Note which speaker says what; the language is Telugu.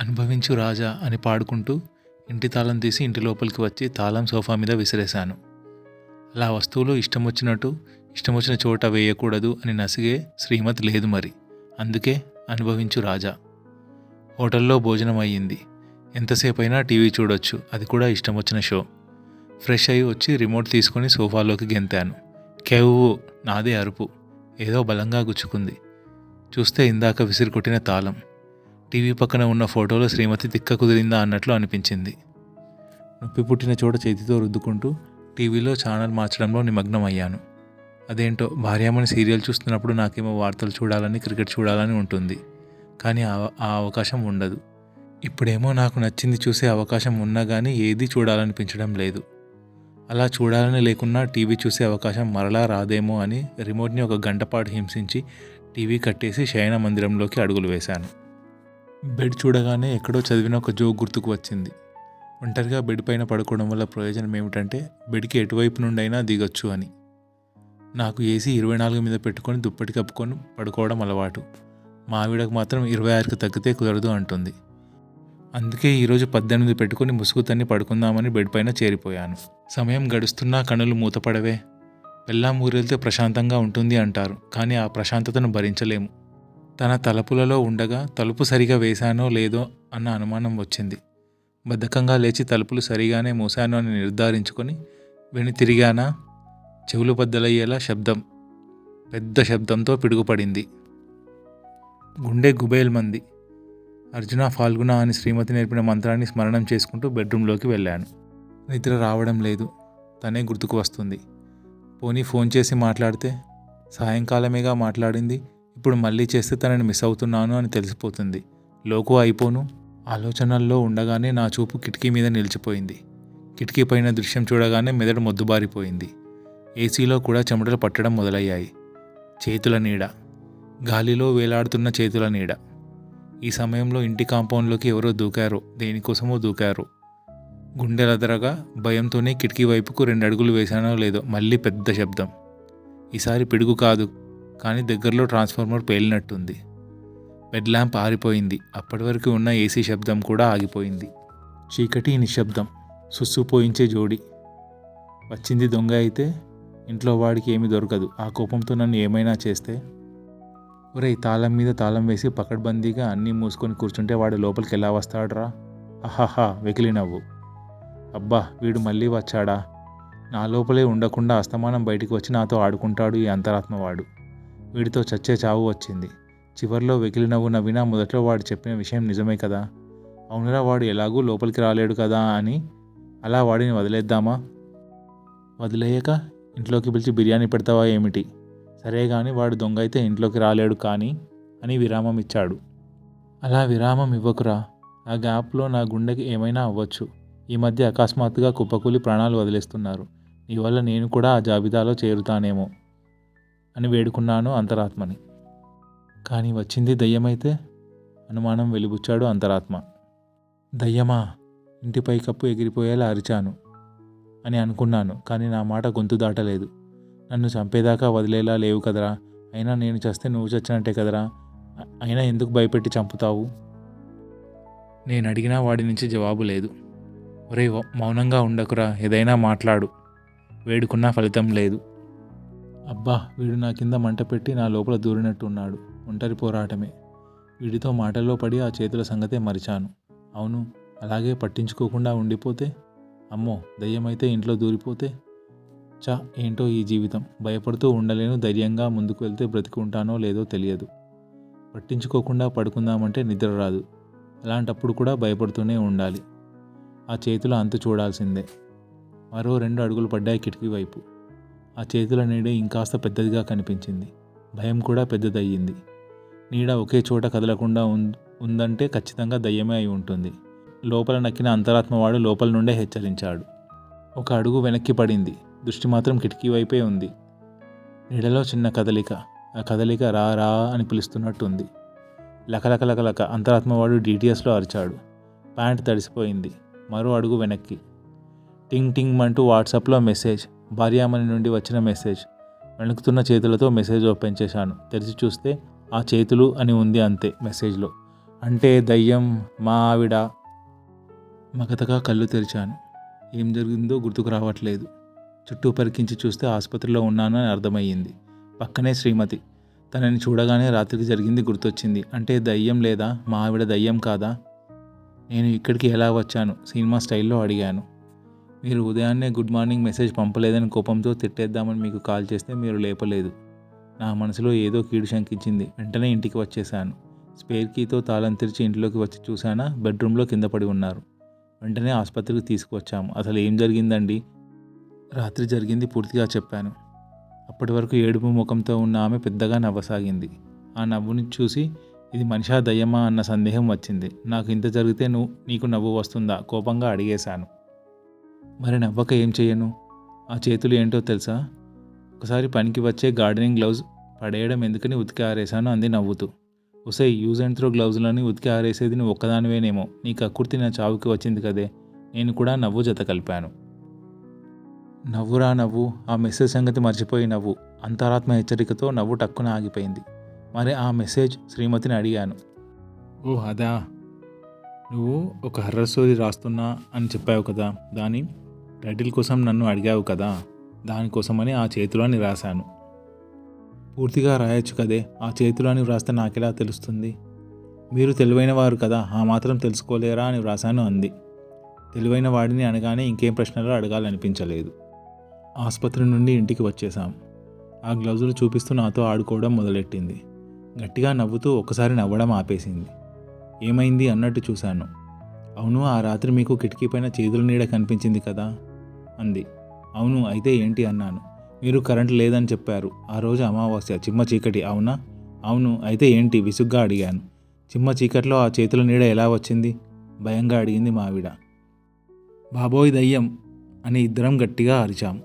Speaker 1: అనుభవించు రాజా అని పాడుకుంటూ ఇంటి తాళం తీసి ఇంటి లోపలికి వచ్చి తాళం సోఫా మీద విసిరేశాను. అలా వస్తువులు ఇష్టం వచ్చినట్టు ఇష్టం వచ్చిన చోట వేయకూడదు అని నసిగే శ్రీమతి లేదు మరి. అందుకే అనుభవించు రాజా. హోటల్లో భోజనం అయ్యింది. ఎంతసేపు అయినా టీవీ చూడొచ్చు అది కూడా ఇష్టం వచ్చిన షో. ఫ్రెష్ అయ్యి వచ్చి రిమోట్ తీసుకొని సోఫాలోకి గెంతాను. కేవు నాదే అరుపు. ఏదో బలంగా గుచ్చుకుంది. చూస్తే ఇందాక విసిరి కొట్టిన తాళం. టీవీ పక్కన ఉన్న ఫోటోలో శ్రీమతి తిక్క కుదిరిందా అన్నట్లు అనిపించింది. నొప్పి పుట్టిన చోట చేతితో రుద్దుకుంటూ టీవీలో ఛానల్ మార్చడంలో నిమగ్నం అయ్యాను అదేంటో భార్యామణి సీరియల్ చూస్తున్నప్పుడు నాకేమో వార్తలు చూడాలని క్రికెట్ చూడాలని ఉంటుంది. కానీ ఆ- ఆ అవకాశం ఉండదు. ఇప్పుడేమో నాకు నచ్చింది చూసే అవకాశం ఉన్నా కానీ ఏది చూడాలనిపించడం లేదు. అలా చూడాలని లేకున్నా టీవీ చూసే అవకాశం మరలా రాదేమో అని రిమోట్ని ఒక గంట పాటు హింసించి టీవీ కట్టేసి శయన మందిరంలోకి అడుగులు వేశాను. బెడ్ చూడగానే ఎక్కడో చదివిన ఒక జోక్ గుర్తుకు వచ్చింది. ఒంటరిగా బెడ్ పైన పడుకోవడం వల్ల ప్రయోజనం ఏమిటంటే బెడ్కి ఎటువైపు నుండైనా దిగొచ్చు అని. నాకు ఏసీ ఇరవై నాలుగు మీద పెట్టుకొని దుప్పటి కప్పుకొని పడుకోవడం అలవాటు. మా ఆవిడకు మాత్రం ఇరవై ఆరుకు తగ్గితే కుదరదు అంటుంది. అందుకే ఈరోజు పద్దెనిమిది పెట్టుకొని ముసుగు తన్ని పడుకుందామని బెడ్ పైన చేరిపోయాను. సమయం గడుస్తున్నా కనులు మూతపడవే. పెళ్ళాం ఊరెళ్తే ప్రశాంతంగా ఉంటుంది అంటారు కానీ ఆ ప్రశాంతతను భరించలేము. తన తలుపులలో ఉండగా తలుపు సరిగా వేశానో లేదో అన్న అనుమానం వచ్చింది. బద్ధకంగా లేచి తలుపులు సరిగానే మూశానో అని నిర్ధారించుకొని వెను తిరిగానా చెవులు బద్దలయ్యేలా శబ్దం పెద్ద శబ్దంతో పిడుగుపడింది. గుండె గుబేల్ మంది అర్జున ఫాల్గుణ అని శ్రీమతి నేర్పిన మంత్రాన్ని స్మరణం చేసుకుంటూ బెడ్రూమ్లోకి వెళ్ళాను. నిద్ర రావడం లేదు. తనే గుర్తుకు వస్తుంది. పోనీ ఫోన్ చేసి మాట్లాడితే సాయంకాలమేగా మాట్లాడింది? ఇప్పుడు మళ్ళీ చేస్తే తనని మిస్ అవుతున్నాను అని తెలిసిపోతుంది. లోకు అయిపోను. ఆలోచనల్లో ఉండగానే నా చూపు కిటికీ మీద నిలిచిపోయింది. కిటికీ పైన దృశ్యం చూడగానే మెదడు మొద్దుబారిపోయింది. ఏసీలో కూడా చెమటలు పట్టడం మొదలయ్యాయి. చేతుల నీడ. గాలిలో వేలాడుతున్న చేతుల నీడ. ఈ సమయంలో ఇంటి కాంపౌండ్లోకి ఎవరో దూకారో. దేనికోసమో దూకారు. గుండెలదరగా భయంతోనే కిటికీ వైపుకు రెండు అడుగులు వేశానో లేదో మళ్ళీ పెద్ద శబ్దం. ఈసారి పిడుగు కాదు. కానీ దగ్గరలో ట్రాన్స్ఫార్మర్ పేలినట్టుంది. బెడ్ ల్యాంప్ ఆరిపోయింది. అప్పటి వరకు ఉన్న ఏసీ శబ్దం కూడా ఆగిపోయింది. చీకటి నిశ్శబ్దం. సుస్సు పోయించే జోడి. వచ్చింది దొంగ అయితే ఇంట్లో వాడికి ఏమీ దొరకదు. ఆ కోపంతో నన్ను ఏమైనా చేస్తే? ఒరేయ్ తాళం మీద తాళం వేసి పకడ్బందీగా అన్నీ మూసుకొని కూర్చుంటే వాడు లోపలికి ఎలా వస్తాడ్రా? అహహా వెకిలి నవ్వు. అబ్బా వీడు మళ్ళీ వచ్చాడా? నా లోపలే ఉండకుండా అస్తమానం బయటికి వచ్చి నాతో ఆడుకుంటాడు ఈ అంతరాత్మవాడు. వీడితో చచ్చే చావు వచ్చింది. చివర్లో వెకిలి నవ్వు నవ్వినా మొదట్లో వాడు చెప్పిన విషయం నిజమే కదా? అవునురా వాడు ఎలాగూ లోపలికి రాలేడు కదా అని అలా వాడిని వదిలేద్దామా? వదిలేయక ఇంట్లోకి పిలిచి బిర్యానీ పెడతావా ఏమిటి? సరే కానీ వాడు దొంగ అయితే ఇంట్లోకి రాలేడు కానీ అని విరామం ఇచ్చాడు. అలా విరామం ఇవ్వకురా. ఆ గ్యాప్లో నా గుండెకి ఏమైనా అవ్వచ్చు. ఈ మధ్య అకస్మాత్తుగా కుప్పకూలి ప్రాణాలు వదిలేస్తున్నారు. నీ వల్ల నేను కూడా ఆ జాబితాలో చేరుతానేమో. అని వేడుకున్నాను అంతరాత్మని. కానీ వచ్చింది దయ్యమైతే అనుమానం వెలిబుచ్చాడు అంతరాత్మ. దయ్యమా ఇంటిపై కప్పు ఎగిరిపోయేలా అరిచాను అని అనుకున్నాను కానీ నా మాట గొంతు దాటలేదు. నన్ను చంపేదాకా వదిలేలా లేవు కదరా అయినా నేను చస్తే నువ్వు చచ్చినట్టే కదరా అయినా ఎందుకు భయపెట్టి చంపుతావు? నేను అడిగినా వాడి నుంచి జవాబు లేదు. ఒరే మౌనంగా ఉండకురా ఏదైనా మాట్లాడు. వేడుకున్నా ఫలితం లేదు. అబ్బా వీడు నా కింద మంట పెట్టి నా లోపల దూరినట్టున్నాడు. ఒంటరి పోరాటమే. వీడితో మాటల్లో పడి ఆ చేతుల సంగతే మరిచాను. అవును అలాగే పట్టించుకోకుండా ఉండిపోతే? అమ్మో దయ్యమైతే ఇంట్లో దూరిపోతే? చా ఏంటో ఈ జీవితం. భయపడుతూ ఉండలేను ధైర్యంగా ముందుకు వెళ్తే బ్రతికుంటానో లేదో తెలియదు. పట్టించుకోకుండా పడుకుందామంటే నిద్ర రాదు. అలాంటప్పుడు కూడా భయపడుతూనే ఉండాలి. ఆ చేతుల అంతు చూడాల్సిందే. మరో రెండు అడుగులు పడ్డాయి కిటికీ వైపు. ఆ చేతుల నీడ ఇంకాస్త పెద్దదిగా కనిపించింది. భయం కూడా పెద్దదయ్యింది. నీడ ఒకే చోట కదలకుండా ఉం- ఉందంటే ఖచ్చితంగా దయ్యమే అయి ఉంటుంది. లోపల నక్కిన అంతరాత్మవాడు లోపల నుండే హెచ్చరించాడు. ఒక అడుగు వెనక్కి పడింది. దృష్టి మాత్రం కిటికీ వైపే ఉంది. నీడలో చిన్న కదలిక. ఆ కదలిక రా రా అని పిలుస్తున్నట్టుంది. లకలకలకలక అంతరాత్మవాడు డీటీఎస్లో అరిచాడు. ప్యాంట్ తడిసిపోయింది. మరో అడుగు వెనక్కి. టింగ్ టింగ్ అంటూ వాట్సాప్లో మెసేజ్. భార్యామణి నుండి వచ్చిన మెసేజ్. వణుకుతున్న చేతులతో మెసేజ్ ఓపెన్ చేశాను. తెరిచి చూస్తే ఆ చేతులు అని ఉంది అంతే మెసేజ్లో. అంటే దయ్యం మా ఆవిడ. మగతగా కళ్ళు తెరిచాను. ఏం జరిగిందో గుర్తుకు రావట్లేదు. చుట్టూ పరికించి చూస్తే ఆసుపత్రిలో ఉన్నానని అర్థమయ్యింది. పక్కనే శ్రీమతి. తనని చూడగానే రాత్రికి జరిగింది గుర్తొచ్చింది. అంటే దయ్యం లేదా? మా ఆవిడ దయ్యం కాదా? నేను ఇక్కడికి ఎలా వచ్చాను? సినిమా స్టైల్లో అడిగాను. మీరు ఉదయాన్నే గుడ్ మార్నింగ్ మెసేజ్ పంపలేదని కోపంతో తిట్టేద్దామని మీకు కాల్ చేస్తే మీరు లేపలేదు. నా మనసులో ఏదో కీడు శంకించింది. వెంటనే ఇంటికి వచ్చేసాను స్పేర్ కీతో తాళం తెరిచి ఇంట్లోకి వచ్చి చూశానా? బెడ్రూమ్లో కింద పడి ఉన్నారు. వెంటనే ఆసుపత్రికి తీసుకువచ్చాము. అసలు ఏం జరిగిందండి? రాత్రి జరిగింది పూర్తిగా చెప్పాను. అప్పటి వరకు ఏడుపు ముఖంతో ఉన్న ఆమె పెద్దగా నవ్వసాగింది. ఆ నవ్వుని చూసి ఇది మనిషా దయ్యమా? అన్న సందేహం వచ్చింది. నాకు ఇంత జరిగితే నువ్వు నీకు నవ్వు వస్తుందా? కోపంగా అడిగేశాను. మరి నవ్వక ఏం చేయను? ఆ చేతులు ఏంటో తెలుసా? ఒకసారి పనికి వచ్చే గార్డెనింగ్ గ్లౌజ్ పడేయడం ఎందుకని ఉతికి ఆరేశాను అంది నవ్వుతూ. ఉసై యూజ్ అండ్ త్రో గ్లౌజులని ఉతికి ఆరేసేది నువ్వు ఒక్కదానివేనేమో. నీ కక్కుర్తి నా చావుకి వచ్చింది కదే. నేను కూడా నవ్వు జత కలిపాను. నవ్వురా నవ్వు ఆ మెసేజ్ సంగతి మర్చిపోయి నవ్వు. అంతరాత్మ హెచ్చరికతో నవ్వు టక్కున ఆగిపోయింది. మరి ఆ మెసేజ్ శ్రీమతిని అడిగాను. ఓ అదా. నువ్వు ఒక హర్రర్ స్టోరీ రాస్తున్నా అని చెప్పావు కదా దాని? టైటిల్ కోసం నన్ను అడిగావు కదా దానికోసమని ఆ చేతిలోని రాశాను. పూర్తిగా రాయొచ్చు కదే ఆ చేతిలోని వ్రాస్తే నాకెలా తెలుస్తుంది? మీరు తెలివైన వారు కదా ఆ మాత్రం తెలుసుకోలేరా అని వ్రాసాను అంది. తెలివైన వాడిని అనగానే ఇంకేం ప్రశ్నలు అడగాలనిపించలేదు. ఆసుపత్రి నుండి ఇంటికి వచ్చేసాం ఆ గ్లౌజులు చూపిస్తూ నాతో ఆడుకోవడం మొదలెట్టింది. గట్టిగా నవ్వుతూ ఒకసారి నవ్వడం ఆపేసింది. ఏమైంది అన్నట్టు చూశాను. అవును ఆ రాత్రి మీకు కిటికీ పైన చేతుల నీడ కనిపించింది కదా అంది. అవును అయితే ఏంటి అన్నాను. మీరు కరెంట్ లేదని చెప్పారు. ఆ రోజు అమావాస్య చిమ్మ చీకటి అవునా? అవును అయితే ఏంటి? విసుగ్గా అడిగాను. చిమ్మ చీకట్లో ఆ చేతుల నీడ ఎలా వచ్చింది? భయంగా అడిగింది మావిడ బాబోయ్ దయ్యం అని ఇద్దరం గట్టిగా అరిచాం.